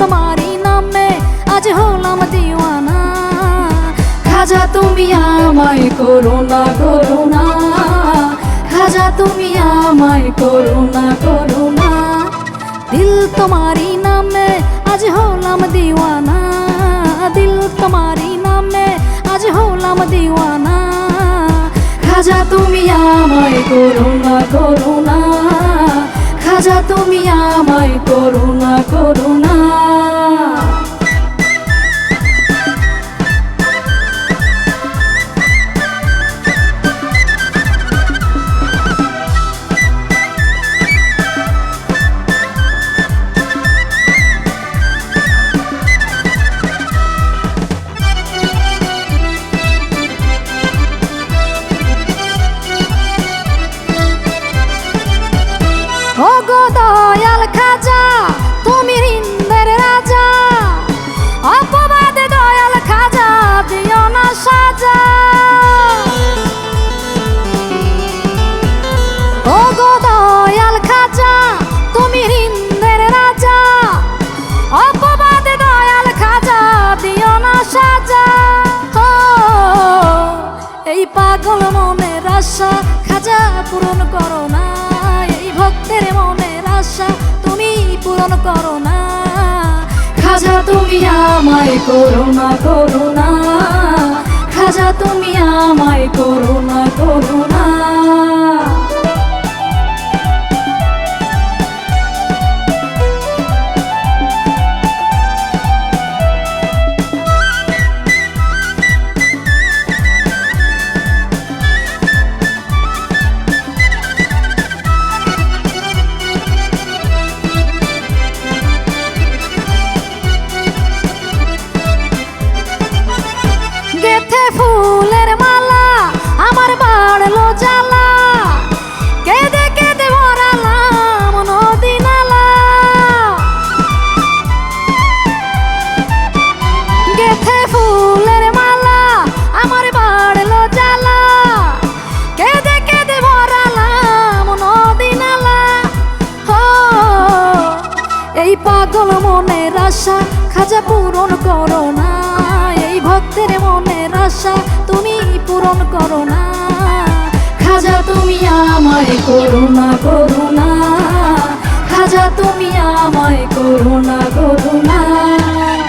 তোমারই নামে আজ হলাম দিওয়ানা খাজা তুমি আমায় করুণা করুণা খাজা তুমি আমায় করুণা করুণা দিল তোমারই নামে আজ হলাম দিওয়ানা দিল তোমারই নামে আজ হলাম দিওয়ানা খাজা তুমি আমায় করুণা করুণা খাজা তুমি আমায় করুণা করুণা। আশা, খাজা পূরণ করো না। এই ভক্তের মনের আশা তুমি পূরণ করো না। খাজা তুমি আমায় করো না করো না। খাজা তুমি আমায় করো না। করো গেথে এই পাগল মনের আশা, খাজা পূরণ করো না। এই ভক্তের মনের আশা, তুমি পূরণ করো না। খাজা তুমি আমায় করুণা করুণা। খাজা তুমি আমায় করুণা করুণা।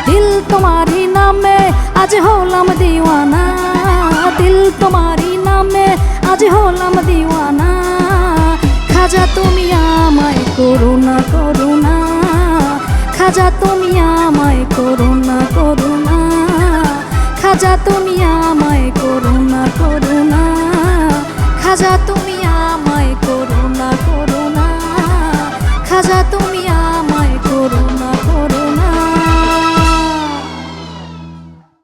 দিল তোমারই নামে, আজ হলাম দিওয়ানা। দিল তোমারই নামে, আজ হলাম দিওয়ানা। খাজা তুমি আমায় করুণা খাজা তুমি আমায় করুণা করুণা। খাজা তুমি আমায় করুণা করুণা। খাজা তুমি আমায় করুণা।